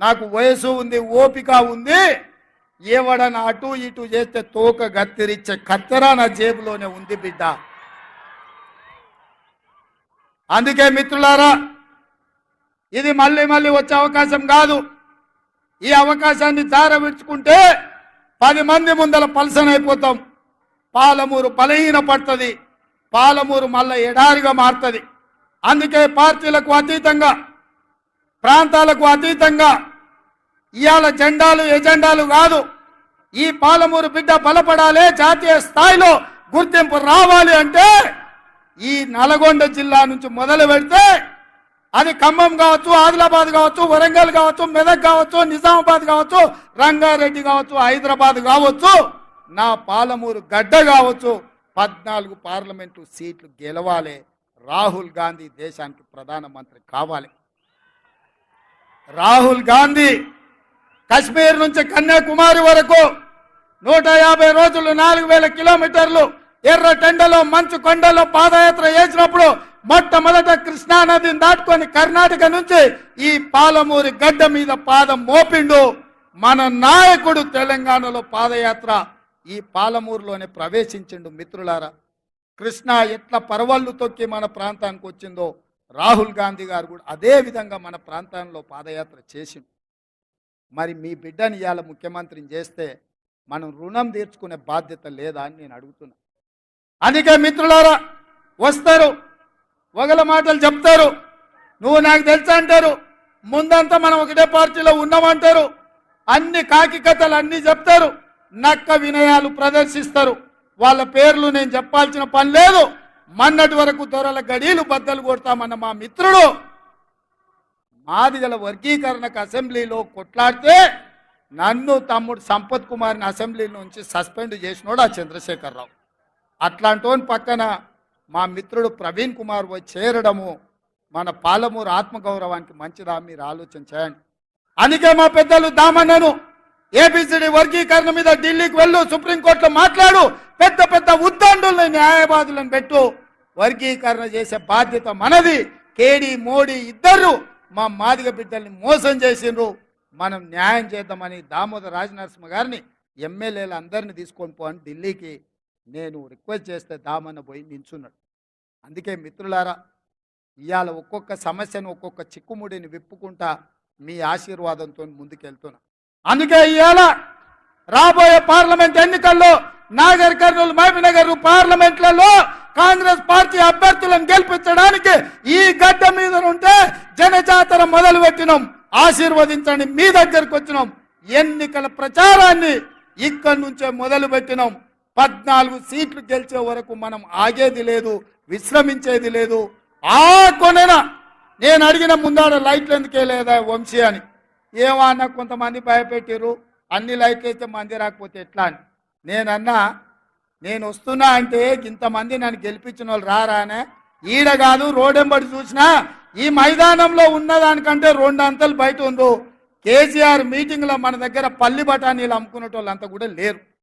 నాకు వయసు ఉంది ఓపిక ఉంది ఏవడన అటు ఇటు చేస్తే తోక గత్తిరిచ్చే కత్తెర నా జేబులోనే ఉంది బిడ్డ. అందుకే మిత్రులారా ఇది మళ్ళీ మళ్ళీ వచ్చే అవకాశం కాదు. ఈ అవకాశాన్ని జార పది మంది ముందల పలసనైపోతాం పాలమూరు బలహీన పడుతుంది. పాలమూరు మళ్ళీ ఎడారిగా మారుతుంది. అందుకే పార్టీలకు అతీతంగా ప్రాంతాలకు అతీతంగా ఇవాళ జెండాలు ఎజెండాలు కాదు ఈ పాలమూరు బిడ్డ బలపడాలి జాతీయ స్థాయిలో గుర్తింపు రావాలి అంటే ఈ నల్గొండ జిల్లా నుంచి మొదలు పెడితే అది ఖమ్మం కావచ్చు ఆదిలాబాద్ కావచ్చు వరంగల్ కావచ్చు మెదక్ కావచ్చు నిజామాబాద్ కావచ్చు రంగారెడ్డి కావచ్చు హైదరాబాద్ కావచ్చు నా పాలమూరు గడ్డ కావచ్చు పద్నాలుగు పార్లమెంటు సీట్లు గెలవాలి. రాహుల్ గాంధీ దేశానికి ప్రధానమంత్రి కావాలి. రాహుల్ గాంధీ కశ్మీర్ నుంచి కన్యాకుమారి వరకు నూట యాభై రోజులు నాలుగు వేల కిలోమీటర్లు ఎర్ర టెండలో మంచు కొండలో పాదయాత్ర చేసినప్పుడు మొట్టమొదట కృష్ణా నదిని దాటుకొని కర్ణాటక నుంచి ఈ పాలమూరి గడ్డ మీద పాదం మోపిండు. మన నాయకుడు తెలంగాణలో పాదయాత్ర ఈ పాలమూరులోనే ప్రవేశించిండు మిత్రులారా. కృష్ణ ఎట్లా పరవళ్ళు తొక్కి మన ప్రాంతానికి వచ్చిందో రాహుల్ గాంధీ గారు కూడా అదే విధంగా మన ప్రాంతంలో పాదయాత్ర చేసి మరి మీ బిడ్డని ఇవాళ ముఖ్యమంత్రిని చేస్తే మనం రుణం తీర్చుకునే బాధ్యత లేదా అని నేను అడుగుతున్నా. అందుకే మిత్రులారా వస్తారు. ఒకల మాటలు చెప్తారు. నువ్వు నాకు తెలుసా అంటారు. ముందంతా మనం ఒకటే పార్టీలో ఉన్నామంటారు అన్ని కాకి కథలు అన్ని చెప్తారు. నక్క వినయాలు ప్రదర్శిస్తారు. వాళ్ళ పేర్లు నేను చెప్పాల్సిన పని లేదు. మన్నటి వరకు దొరల గడీలు బద్దలు కొడతామన్న మా మిత్రుడు మాదిగల వర్గీకరణకు అసెంబ్లీలో కొట్లాడితే నన్ను తమ్ముడు సంపత్ కుమార్ని అసెంబ్లీ నుంచి సస్పెండ్ చేసినోడు ఆ చంద్రశేఖరరావు. అట్లాంటోని పక్కన మా మిత్రుడు ప్రవీణ్ కుమార్ వచ్చి చేరడము మన పాలమూరు ఆత్మగౌరవానికి మంచిదా మీరు ఆలోచన చేయండి. అందుకే మా పెద్దలు దామన్నను ఏబిసిడి వర్గీకరణ మీద ఢిల్లీకి వెళ్ళు సుప్రీంకోర్టులో మాట్లాడు పెద్ద పెద్ద ఉద్దండుల్ని న్యాయవాదులను పెట్టు వర్గీకరణ చేసే బాధ్యత మనది. కేడీ మోడీ ఇద్దరు మా మాదిగ బిడ్డల్ని మోసం చేసిండ్రు. మనం న్యాయం చేద్దామని దామోదర రాజనరసింహ గారిని ఎమ్మెల్యేలు అందరిని తీసుకొని పోని ఢిల్లీకి నేను రిక్వెస్ట్ చేస్తే దామన్న పోయి నించున్నాడు. అందుకే మిత్రులారా ఇవాళ ఒక్కొక్క సమస్యను ఒక్కొక్క చిక్కుముడిని విప్పుకుంటా మీ ఆశీర్వాదంతో ముందుకెళ్తున్నా. అందుకే ఇవాళ రాబోయే పార్లమెంట్ ఎన్నికల్లో నాగర్ కర్నూలు మహబీనగర్ పార్లమెంట్లలో కాంగ్రెస్ పార్టీ అభ్యర్థులను గెలిపించడానికి ఈ గడ్డ మీద ఉంటే జనజాతర మొదలు పెట్టినాం. ఆశీర్వదించండి. మీ దగ్గరకు వచ్చినాం. ఎన్నికల ప్రచారాన్ని ఇక్కడి నుంచే మొదలు పెట్టినాం. పద్నాలుగు సీట్లు గెలిచే వరకు మనం ఆగేది లేదు విశ్రమించేది లేదు. ఆ కొనన నేను అడిగిన ముందాడ లైట్లు ఎందుకే లేదా వంశీ అని. ఏమన్నా కొంతమంది భయపెట్టారు అన్ని లైట్లు అయితే మంది రాకపోతే ఎట్లా అని. నేనన్నా నేను వస్తున్నా అంటే ఇంతమంది నన్ను గెలిపించిన వాళ్ళు రారానే ఈడ కాదు రోడెంబడి చూసినా ఈ మైదానంలో ఉన్నదానికంటే రెండు అంతలు బయట ఉందో కేసీఆర్ మీటింగ్లో మన దగ్గర పల్లి బఠానీలు అమ్ముకునేటోళ్ళంతా కూడా లేరు.